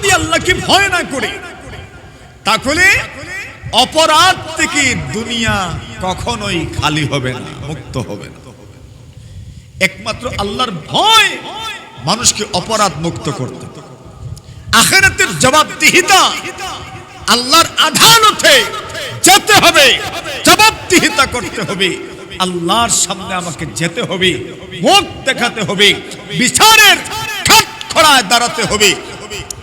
যদি আল্লাহকে ভয় না করে, তাহলে অপরাধ থেকে দুনিয়া কখনোই খালি হবে না, মুক্ত হবে না। একমাত্র আল্লাহর ভয় মানুষকে অপরাধ মুক্ত করতে। আখেরাতের জবাবদিহিতা আল্লাহর আদালতে যেতে হবে, জবাবদিহিতা করতে হবে, আল্লাহর সামনে আমাকে যেতে হবে, মুখ দেখাতে হবে, বিচারের খড়ায় দাঁড়াতে হবে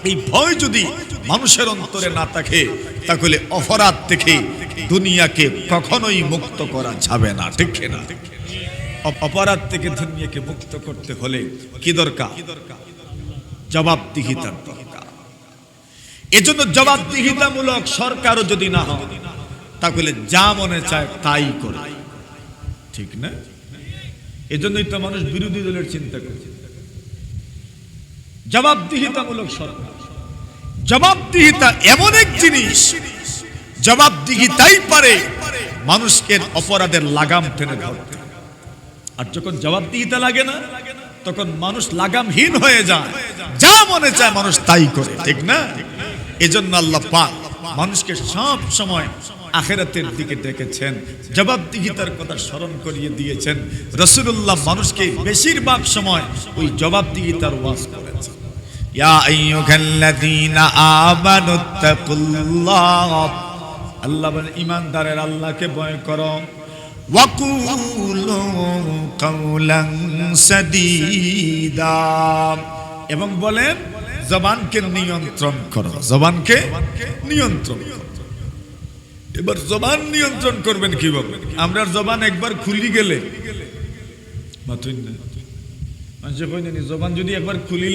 এই ভয় যদি মানুষের অন্তরে না থাকে, তাহলে অপরাধ থেকে দুনিয়াকে কখনোই মুক্ত করা যাবে না, ঠিক না অপ- অপরাধ থেকে দুনিয়াকে মুক্ত করতে হলে কি দরকার? জবাবদিহিতার দরকার। এজন্য জবাবদিহিতামূলক সরকারও যদি না হয়, তাহলে যা মনে চায় তাই করে। ঠিক না? এজন্যই তো মানুষ বিরোধী দলের চিন্তা করছে। জবাবদিহিতামূলক সরকার। জবাবদিহিতা এমন এক জিনিস, জবাবদিহিতাই পারে মানুষকে অপরাধের লাগাম টেনে ধরতে। আর যখন জবাবদিহিতা লাগে না, তখন মানুষ লাগামহীন হয়ে যায়। যা মনে চায় মানুষ তাই করে, ঠিক না? এজন্য আল্লাহ পাক মানুষকে সব সময় আখেরাতের দিকে ডেকেছেন, জবাবদিহিতার কথা স্মরণ করিয়ে দিয়েছেন। রসুল্লাহ মানুষকে বেশিরভাগ সময় ওই জবাবদিহিতার ওয়াজ আমানুত্তাকুল্লাহ আল্লাহ বলেন, ইমানদারের আল্লাহকে ভয় করো। এবং বলেন, জবানকে নিয়ন্ত্রণ করো। জবানকে নিয়ন্ত্রণ এবার জবান নিয়ন্ত্রণ করবেন কীভাবে? আমরা জবান একবার খুলি গেলে। মাথুন না। মানুষে কই জবান যদি একবার খুলি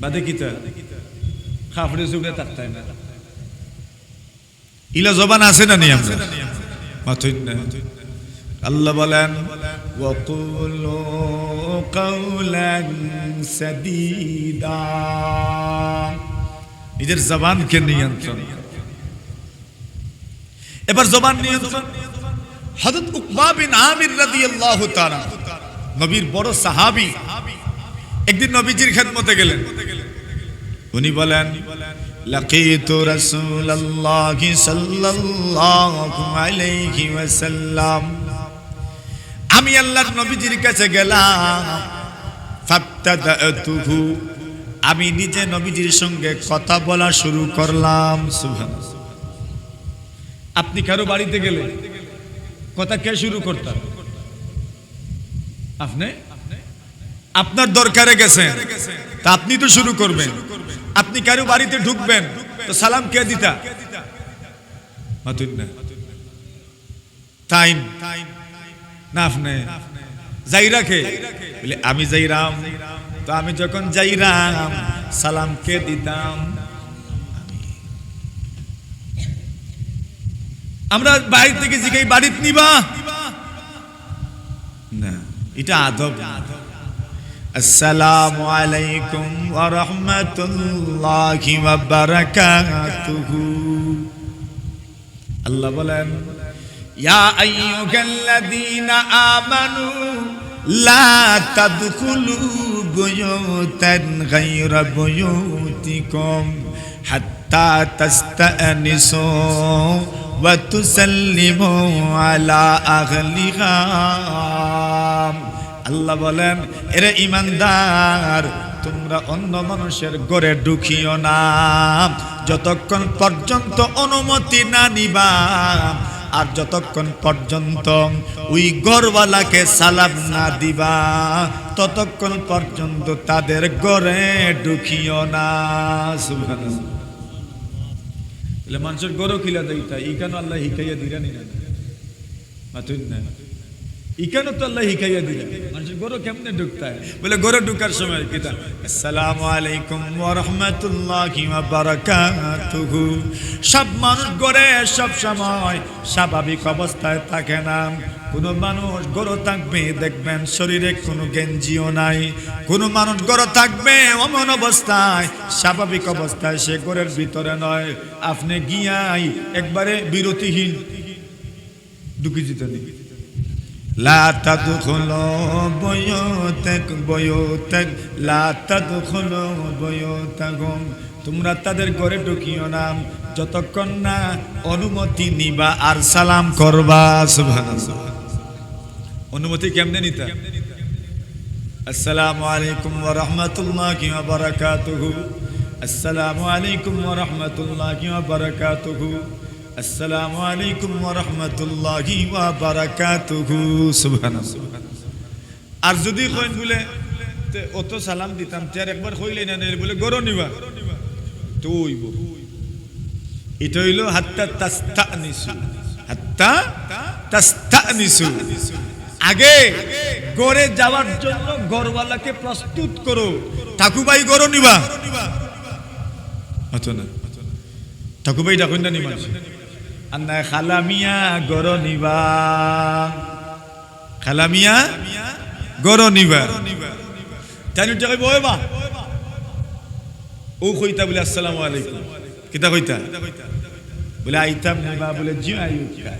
বাদে কিতা? খাফড়ে চুড়ে তাকতাই না ইলা জবান আছে না নি আমরা না আল্লাহ বলেন, ওয়াকুলু কাওলান সাদীদা। নিজের নিয়ন্ত্রণ। এবার জবান নিয়ন্ত্রণ। হজরত উকমা বিন আমির রাদিয়াল্লাহু তাআলা, নবীর বড় সাহাবী, একদিন নবীজির খেদমতে গেলেন। উনি বলেন, লাকিতু রাসূলুল্লাহি সাল্লাল্লাহু আলাইহি ওয়াসাল্লাম, আমি আল্লাহর নবীজির কাছে গেলাম আমি নিজে নবীজির সঙ্গে কথা বলা শুরু করলাম আপনি কারও বাড়িতে গেলেন? কথা কে শুরু করতাম আপনি? আপনার দরকারে গেছেন। তা আপনি তো শুরু করবেন। আপনি কারও বাড়িতে ঢুকবেন, তো সালাম কে দিতা? মাতুন না আপনি। যাই রাখে। বলে আমি যাইরাম। তো আমি যখন যাইরাম, সালাম কে দিতাম? আমরা বাইরে থেকে জিগাই বাড়িতে নিবা। না, এটা আদব আসসালামু আলাইকুম ওয়া রাহমাতুল্লাহি ওয়া বারাকাতুহু। আল্লাহ বলেন, ইয়া আইয়ুহাল্লাযীনা আমানু, লা তাদখুলু বুয়ুতান গায়রা বুয়ুতিকুম হাত্তা তাস্তানিসু। আলা আল্লাহ বলেন, এরে ইমানদার, তোমরা অন্য মানুষের গড়ে ঢুকিও না। যতক্ষণ পর্যন্ত অনুমতি না নিবা, আর যতক্ষণ পর্যন্ত ওই গড়ওয়ালাকে সালাম না দিবা, ততক্ষণ পর্যন্ত তাদের গড়ে ঢুকিও না। সুবহানাল্লাহ। তাহলে মানুষের গরু খিলা দেইতা ই কেন আল্লাহ হিকাইয়া দিলেন না মাতুন না ই কেন তো আল্লাহ হিকাইয়া দিলেন। মানুষের গরু কেমনে ঢুকতায় বলে গরু ঢুকার সময় কিতা আসসালামু আলাইকুম রাহমাতুল্লাহি বারাকাতুহু। সব মানুষ গড়ে সব সময় স্বাভাবিক অবস্থায় থাকে না। কোন মানুষ গরু থাকবে, দেখবেন শরীরে কোনো গেঞ্জিও নাই। কোন মানুষ গরু থাকবে, অমন অবস্থায়, স্বাভাবিক অবস্থায় সে গরের ভিতরে নয়। আপনি গিয়াই একবারে বিরতিহীন। ঢুকি যেতে দিন। لا تدخلوا بيوتك بيوتك لا تدخلوا بيوتكم তোমরা তাদের ঘরে ঢুকিও না যতক্ষণ না অনুমতি নিবা আর সালাম করবা সুবহানাল্লাহ অনুমতি কেমনে নিতা আসসালামু আলাইকুম ওয়া রাহমাতুল্লাহি ওয়া বারাকাতুহু আসসালামু আলাইকুম ওয়া রাহমাতুল্লাহি ওয়া বারাকাতুহু আসসালামু আলাইকুম ওয়া রাহমাতুল্লাহি ওয়া বারাকাতুহু। সুবহানাল্লাহ। আর যদি কইন বলে, তে, অত সালাম দিতাম তার একবার কইলে না বলে গরো নিবা। তো হইব। এটা হইল, হাত্তা তাস্তানিসু। হাত্তা তাস্তানিসু। আগে গড়ে যাওয়ার জন্য গড়ওয়ালাকে প্রস্তুত করো। ঠাকুবাই গড় নিবা। অত না। ঠাকুবাই ডাকুন না নিবা। আন্না খালামিয়া গর খালামিয়া গর নিবা। বলে কিতা কইতা? বলে, আইতাম নিবা, বলে জিও আইতা